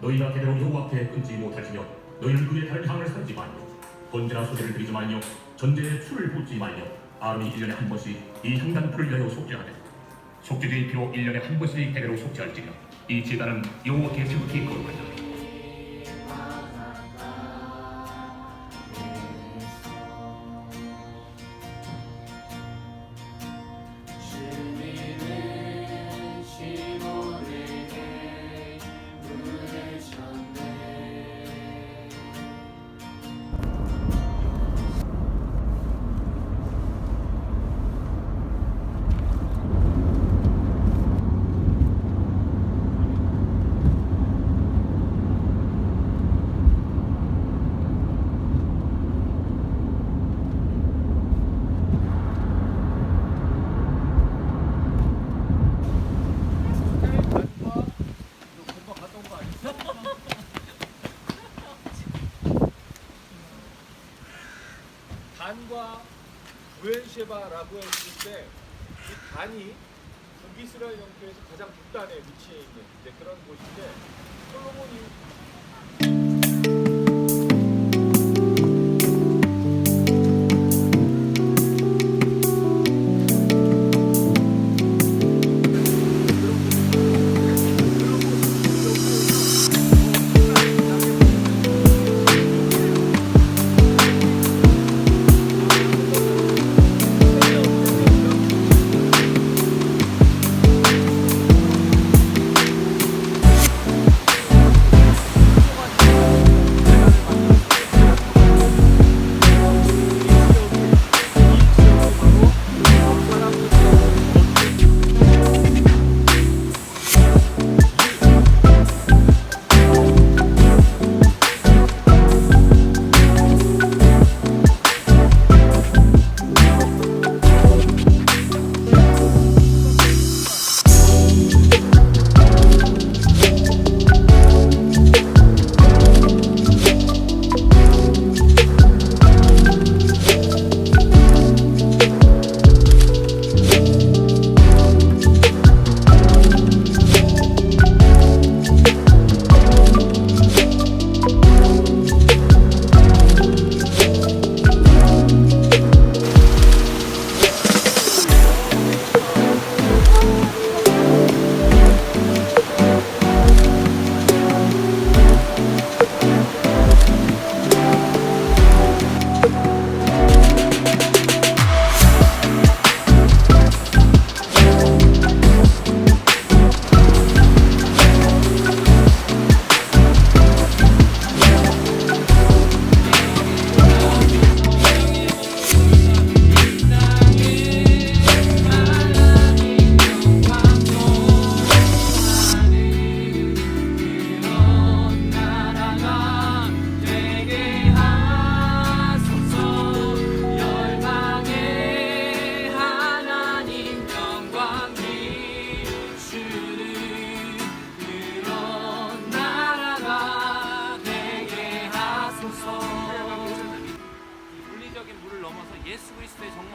너희가 대대로 여호와 앞에 끊지 못할지며 너희는 그의 다른 향을 삼지 말며 번제나 소제를 드리지 말며 전제에 풀을 붓지 말며 아론이 1년에 한 번씩 이 향단풀을 위하여 속죄하되 속죄제의 피로 1년에 한 번씩 대대로 속죄할지며 이 제단은 여호와께 지극히 거룩하다 부엔셰바라고 했을 때 이 단이 북이스라엘 영토에서 가장 북단에 위치해 있는 그런 곳인데 솔로몬이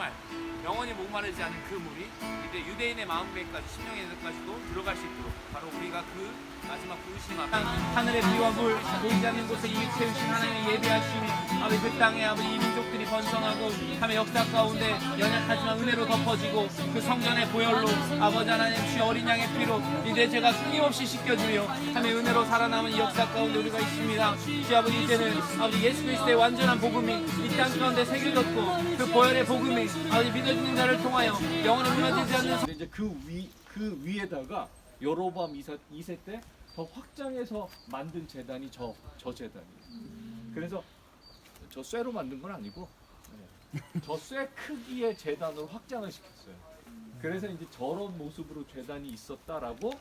much. 영원히 목마르지 않은 그 물이 이제 유대인의 마음에까지 심령에까지도 들어갈 수 있도록 바로 우리가 그 마지막 부르심 앞에 하늘의 비와 물 보이지 않는 곳에 이미 채우신 하나님의 예배하심이 아버지 그 땅에 아버지 이 민족들이 번성하고 하며 역사 가운데 연약하지만 은혜로 덮어지고 그 성전의 보혈로 아버지 하나님 주 어린 양의 피로 이제 제가 끊임없이 씻겨주며 하며 은혜로 살아남은 이 역사 가운데 우리가 있습니다. 주 아버지 이제는 아버지 예수 그리스도의 완전한 복음이 이 땅 가운데 새겨졌고 그 보혈의 복음이 아버지 믿어 지는 자를 통하여 영원히 무너지지 않는 이제 그 위 그 위에다가 여로밤 2세, 2세 때 더 확장해서 만든 재단이 저 저 재단이에요. 그래서 저 쇠로 만든 건 아니고 네. 저쇠 크기의 재단으로 확장을 시켰어요. 그래서 이제 저런 모습으로 재단이 있었다라고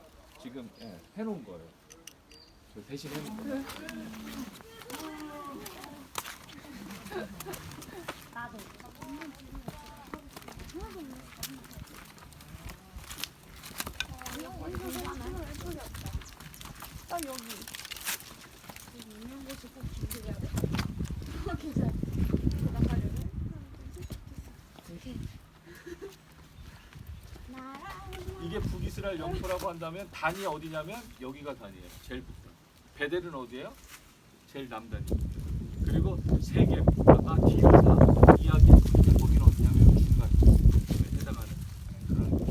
지금 예, 해놓은 거예요. 저 대신 해놓은 거예요. 딱여 이게 북이스라엘 영토라고 한다면 단이 어디냐면 여기가 단이에요. 제일 북단. 베델은 어디예요? 제일 남단이. 그리고 세겜 뒤에서 이야기 거기는 어디냐면 중간 해당하는 그런.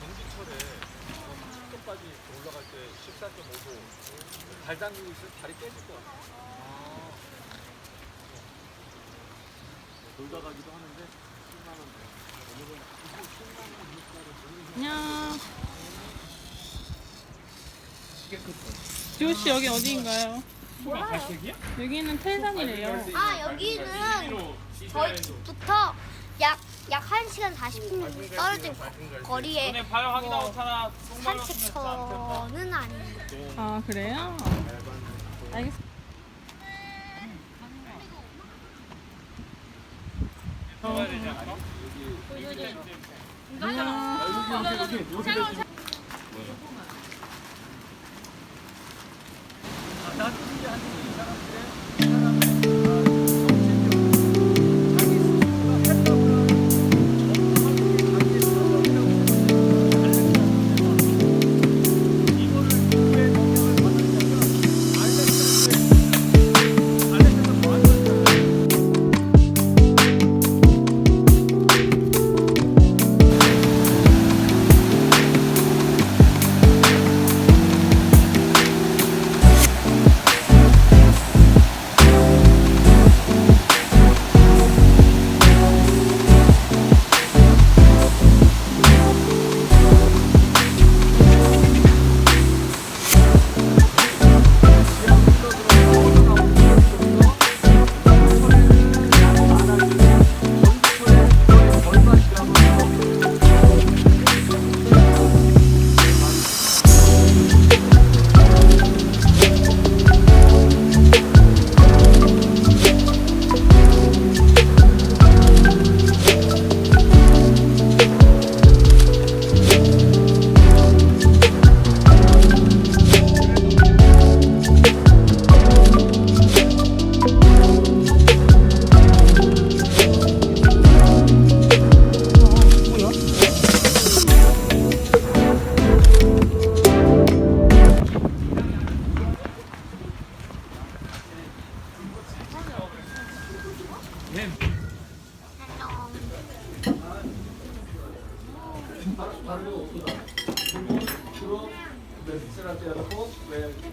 전기철에 습도까지 올라갈 때 14.5도 발 담그고 있으면 발이 깨질 것 같아요. 놀다 가기도 하는데 10만 원 안녕. 시계 끝. 지호 씨 여기 어디인가요? 여기는 텔산이래요. 아 여기는 저희 집부터 약 약 1시간 40분 떨어진 거- 거리에 너네 타나 산책터는 아니에요. 아 그래요? 알겠습니다. 가야 되지 않아? 안녕. 여기 여기 여기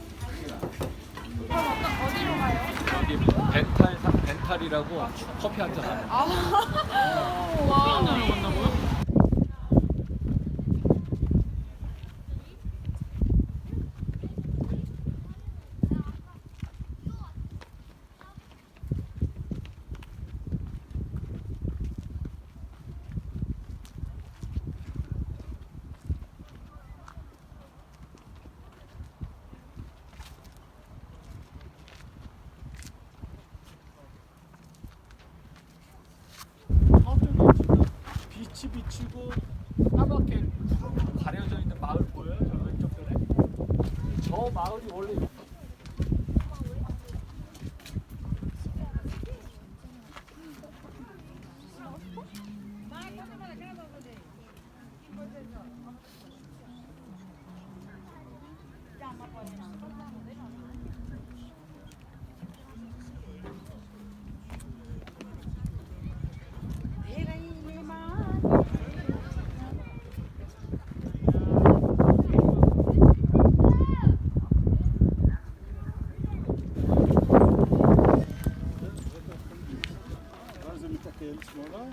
여기 여기 벤탈 벤탈이라고 커피 한잔 하는. 와. 만 빛이 비치고 까맣게 가려져 있는 마을 보여요? 저 왼쪽 편에? 저 마을이 원래 Vamos a Gelin sonra.